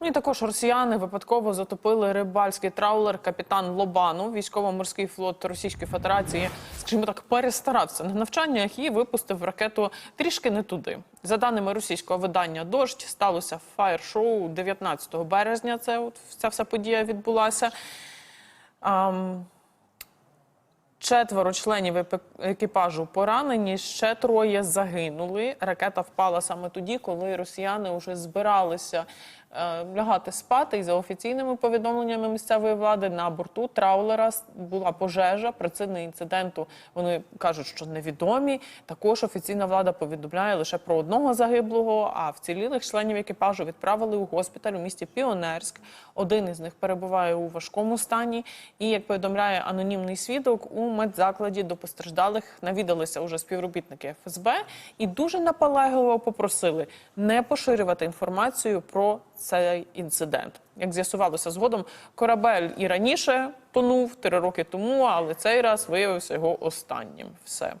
Ну і також росіяни випадково затопили рибальський траулер капітан Лобану. Військово-морський флот Російської Федерації, скажімо так, перестарався на навчаннях і випустив ракету трішки не туди. За даними російського видання дощ сталося фаєр-шоу 19 березня. Це от ця вся подія відбулася. Ам, Четверо членів екіпажу поранені, ще троє загинули. Ракета впала саме тоді, коли росіяни вже збиралися е, лягати спати. І за офіційними повідомленнями місцевої влади на борту траулера була пожежа. Причини інциденту вони кажуть, що невідомі. Також офіційна влада повідомляє лише про одного загиблого. А вцілілих членів екіпажу відправили у госпіталь у місті Піонерськ. Один із них перебуває у важкому стані. І як повідомляє анонімний свідок, у медзакладі до постраждалих навідалися уже співробітники ФСБ і дуже наполегливо попросили не поширювати інформацію про цей інцидент. Як з'ясувалося згодом, корабель і раніше тонув три роки тому, але цей раз виявився його останнім. Все.